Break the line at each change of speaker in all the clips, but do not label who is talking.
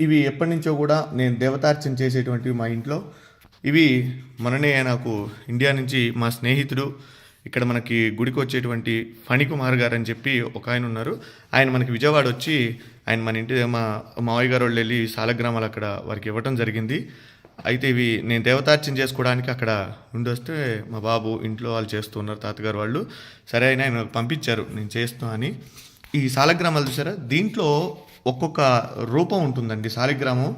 ఇవి ఎప్పటి నుంచో కూడా నేను దేవతార్చన చేసేటువంటివి మా ఇంట్లో. ఇవి మొన్ననే నాకు ఇండియా నుంచి మా స్నేహితుడు ఇక్కడ మనకి గుడికి వచ్చేటువంటి ఫణికుమార్ గారు అని చెప్పి ఒక ఆయన ఉన్నారు. ఆయన మనకి విజయవాడ వచ్చి ఆయన మన ఇంటి మా మావయ్య గారు వాళ్ళు వెళ్ళి సాలగ్రామాలు అక్కడ వారికి ఇవ్వటం జరిగింది. అయితే ఇవి నేను దేవతార్చన చేసుకోవడానికి అక్కడ ఉండి వస్తే మా బాబు ఇంట్లో వాళ్ళు చేస్తూ ఉన్నారు తాతగారు వాళ్ళు. సరే అయినా ఆయన పంపించారు నేను చేస్తున్నా అని. ఈ సాలగ్రామాలు చూసారా? దీంట్లో ఒక్కొక్క రూపం ఉంటుందండి సాలిగ్రామం.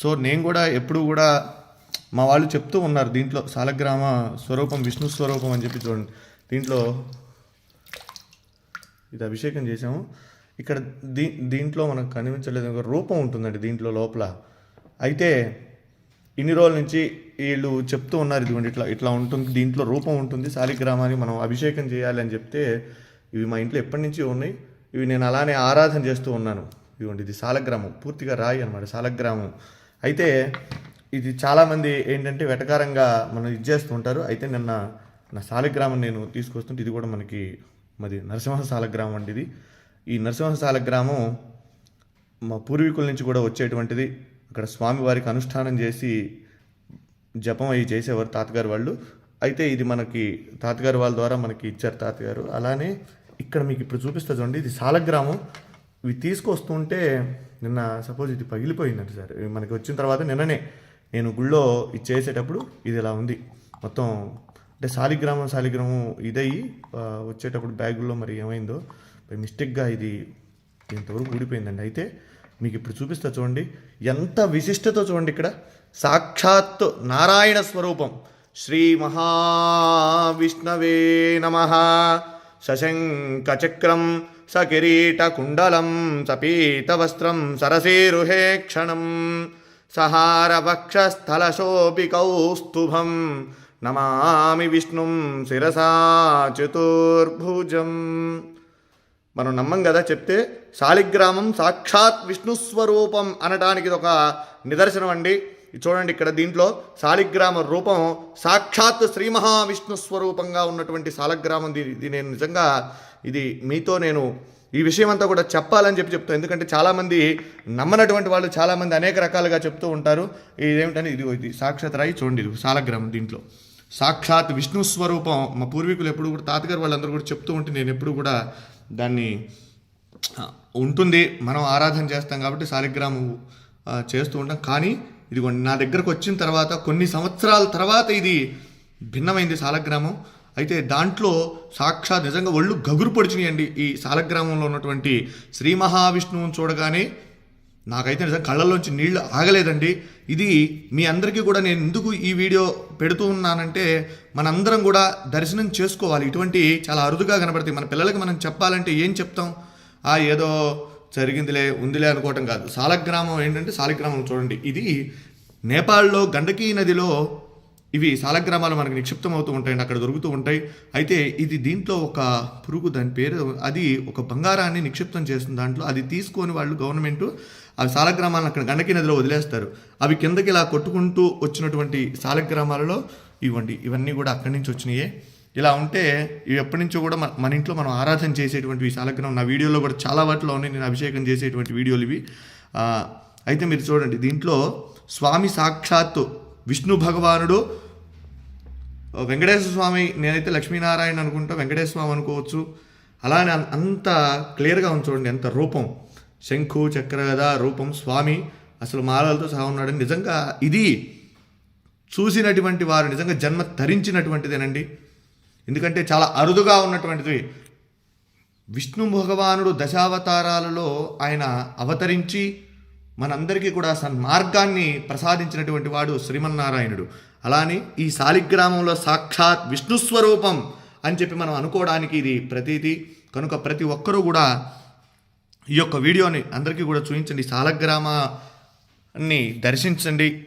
సో నేను కూడా ఎప్పుడు కూడా మా వాళ్ళు చెప్తూ ఉన్నారు దీంట్లో సాలగ్రామ స్వరూపం విష్ణు స్వరూపం అని చెప్పి చూడండి. దీంట్లో ఇది అభిషేకం చేసాము ఇక్కడ దీ దీంట్లో మనకు కనిపించలేదు ఒక రూపం ఉంటుందండి దీంట్లో లోపల. అయితే ఇన్ని రోజుల నుంచి వీళ్ళు చెప్తూ ఉన్నారు ఇదిగోండి ఇట్లా ఇట్లా ఉంటుంది దీంట్లో రూపం ఉంటుంది సాలిగ్రామాన్ని మనం అభిషేకం చేయాలి అని చెప్తే ఇవి మా ఇంట్లో ఎప్పటి నుంచి ఉన్నాయి. ఇవి నేను అలానే ఆరాధన చేస్తూ ఉన్నాను. ఇదిగోండి ఇది సాలగ్రామం. పూర్తిగా రాయి అనమాట సాలగ్రామం. అయితే ఇది చాలామంది ఏంటంటే వెటకారంగా మనం ఇది చేస్తూ ఉంటారు. అయితే నిన్న నా సాలగ్రామం నేను తీసుకొస్తుంటే ఇది కూడా మనకి మరి నరసింహ సాలగ్రామం అండి ఇది. ఈ నరసింహ సాలగ్రామం మా పూర్వీకుల నుంచి కూడా వచ్చేటువంటిది. అక్కడ స్వామివారికి అనుష్ఠానం చేసి జపం అవి చేసేవారు తాతగారు వాళ్ళు. అయితే ఇది మనకి తాతగారు వాళ్ళ ద్వారా మనకి ఇచ్చారు తాతగారు. అలానే ఇక్కడ మీకు ఇప్పుడు చూపిస్తా చూడండి ఇది సాలగ్రామం. ఇవి తీసుకొస్తుంటే నిన్న సపోజ్ ఇది పగిలిపోయిందంట సార్. ఇవి మనకి వచ్చిన తర్వాత నిన్ననే నేను గుళ్ళో ఇది చేసేటప్పుడు ఇది ఇలా ఉంది. మొత్తం అంటే శాలిగ్రామం శాలిగ్రామం ఇదయ్యి వచ్చేటప్పుడు బ్యాగుల్లో మరి ఏమైందో మిస్టేక్గా ఇది ఇంతవరకు ఊడిపోయిందండి. అయితే మీకు ఇప్పుడు చూపిస్తా చూడండి. ఎంత విశిష్టత చూడండి ఇక్కడ. సాక్షాత్ నారాయణ స్వరూపం. శ్రీ మహావిష్ణవే నమ. సశంకచక్రం సకిరీటకుండలం సపీతవస్త్రం సరసీరుహే క్షణం. సహారవక్షస్థలశోపి కౌస్తుభం నమామి విష్ణుం శిరసా చతుర్భుజం. మనం నమ్మం కదా చెప్తే శాలిగ్రామం సాక్షాత్ విష్ణు స్వరూపం అనటానికి ఒక నిదర్శనం అండి. చూడండి ఇక్కడ దీంట్లో శాలిగ్రామ రూపం సాక్షాత్ శ్రీ మహావిష్ణు స్వరూపంగా ఉన్నటువంటి శాలగ్రామం ఇది ఇది నేను నిజంగా ఇది మీతో నేను ఈ విషయం అంతా కూడా చెప్పాలని చెప్పి చెప్తాను ఎందుకంటే చాలామంది నమ్మనటువంటి వాళ్ళు చాలామంది అనేక రకాలుగా చెప్తూ ఉంటారు. ఇదేమిటని ఇది ఇది సాక్షాత్ రాయి చూడండి ఇది శాలగ్రామం దీంట్లో. సాక్షాత్ విష్ణు స్వరూపం మా పూర్వీకులు ఎప్పుడు కూడా తాతగారు వాళ్ళందరూ కూడా చెప్తూ ఉంటే నేను ఎప్పుడు కూడా దాన్ని ఉంటుంది. మనం ఆరాధన చేస్తాం కాబట్టి శాలిగ్రామం చేస్తూ ఉంటాం. కానీ ఇదిగోండి నా దగ్గరకు వచ్చిన తర్వాత కొన్ని సంవత్సరాల తర్వాత ఇది భిన్నమైంది సాలగ్రామం. అయితే దాంట్లో సాక్షాత్ నిజంగా ఒళ్ళు గగురు పొడిచినాయండి ఈ సాలగ్రామంలో ఉన్నటువంటి శ్రీ మహావిష్ణువుని చూడగానే. నాకైతే నిజంగా కళ్ళల్లోంచి నీళ్ళు ఆగలేదండి. ఇది మీ అందరికీ కూడా నేను ఎందుకు ఈ వీడియో పెడుతూ ఉన్నానంటే మనందరం కూడా దర్శనం చేసుకోవాలి. ఇటువంటి చాలా అరుదుగా కనబడతాయి. మన పిల్లలకి మనం చెప్పాలంటే ఏం చెప్తాం? ఆ ఏదో జరిగిందిలే ఉందిలే అనుకోవటం కాదు. సాలగ్రామం ఏంటంటే సాలగ్రామం చూడండి. ఇది నేపాల్లో గండకీ నదిలో ఇవి సాలగ్రామాలు మనకు నిక్షిప్తం అవుతూ ఉంటాయండి అక్కడ దొరుకుతూ ఉంటాయి. అయితే ఇది దీంట్లో ఒక పురుగు దాని పేరు అది ఒక బంగారాన్ని నిక్షిప్తం చేస్తుంది దాంట్లో. అది తీసుకొని వాళ్ళు గవర్నమెంట్ ఆ సాలగ్రామాలను అక్కడ గండకీ నదిలో వదిలేస్తారు. అవి కిందకి ఇలా కొట్టుకుంటూ వచ్చినటువంటి సాలగ్రామాలలో ఇవ్వండి. ఇవన్నీ కూడా అక్కడి నుంచి వచ్చినాయే. ఇలా ఉంటే ఇవి ఎప్పటి నుంచో కూడా మన మన ఇంట్లో మనం ఆరాధన చేసేటువంటి ఈ సాలగ్రామం నా వీడియోలో కూడా చాలా వాటిలో ఉన్నాయి. నేను అభిషేకం చేసేటువంటి వీడియోలు ఇవి. అయితే మీరు చూడండి. దీంట్లో స్వామి సాక్షాత్తు విష్ణు భగవానుడు వెంకటేశ్వర స్వామి నేనైతే లక్ష్మీనారాయణ అనుకుంటా వెంకటేశ్వర స్వామి అనుకోవచ్చు. అలానే అంత క్లియర్గా ఉంది చూడండి. ఎంత రూపం. శంఖు చక్రగద రూపం స్వామి అసలు మాలలతో సహా ఉన్నాడు నిజంగా ఇది చూసినటువంటి వారు నిజంగా జన్మ ధరించినటువంటిదేనండి. ఎందుకంటే చాలా అరుదుగా ఉన్నటువంటిది. విష్ణు భగవానుడు దశావతారాలలో ఆయన అవతరించి మనందరికీ కూడా సన్మార్గాన్ని ప్రసాదించినటువంటి వాడు శ్రీమన్నారాయణుడు. అలానే ఈ శాలిగ్రామంలో సాక్షాత్ విష్ణు స్వరూపం అని చెప్పి మనం అనుకోవడానికి ఇది ప్రతీది కనుక ప్రతి ఒక్కరూ కూడా ఈ యొక్క వీడియోని అందరికీ కూడా చూపించండి. సాలగ్రామాన్ని దర్శించండి.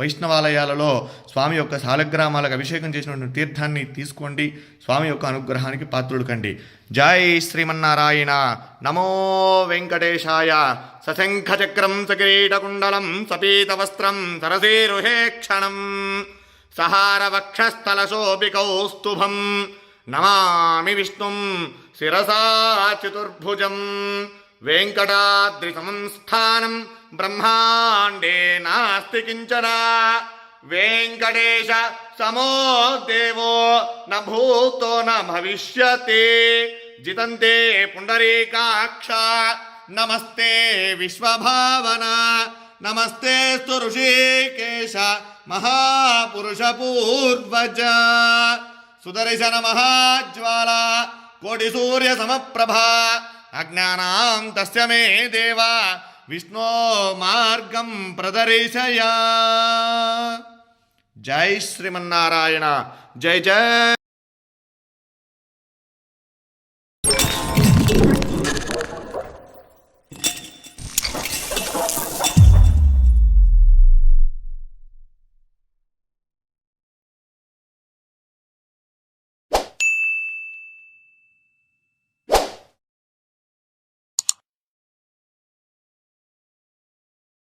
వైష్ణవాలయాలలో స్వామి యొక్క సాలగ్రామాలకు అభిషేకం చేసినటువంటి తీర్థాన్ని తీసుకోండి. స్వామి యొక్క అనుగ్రహానికి పాత్రుడు కండి. జై శ్రీమన్నారాయణ. నమో వెంకటేశాయ. సశంఖచక్రం సకిరీటకుండలం సపీతవస్త్రం సరసీరుహే క్షణం. సహారవక్షస్థలశోభికౌస్తుభం. నమామి విష్ణుం. శిరసా చతుర్భుజం. వెంకటాద్రిసమం స్థానం బ్రహ్మాండే నాస్తి కించన వెంకటేశ సమో దేవో న భూతో న భవిష్యతి జితంతే పుండరీకాక్ష నమస్తే విశ్వభావన నమస్తే ఋషికేశ మహాపురుష పూర్వజ సుదర్శన మహాజ్వాల కోటి సూర్య సమప్రభ అజ్ఞానాం తస్య మే దేవ విష్ణో మార్గం ప్రదర్శయా. జై శ్రీమన్నారాయణ జై జై.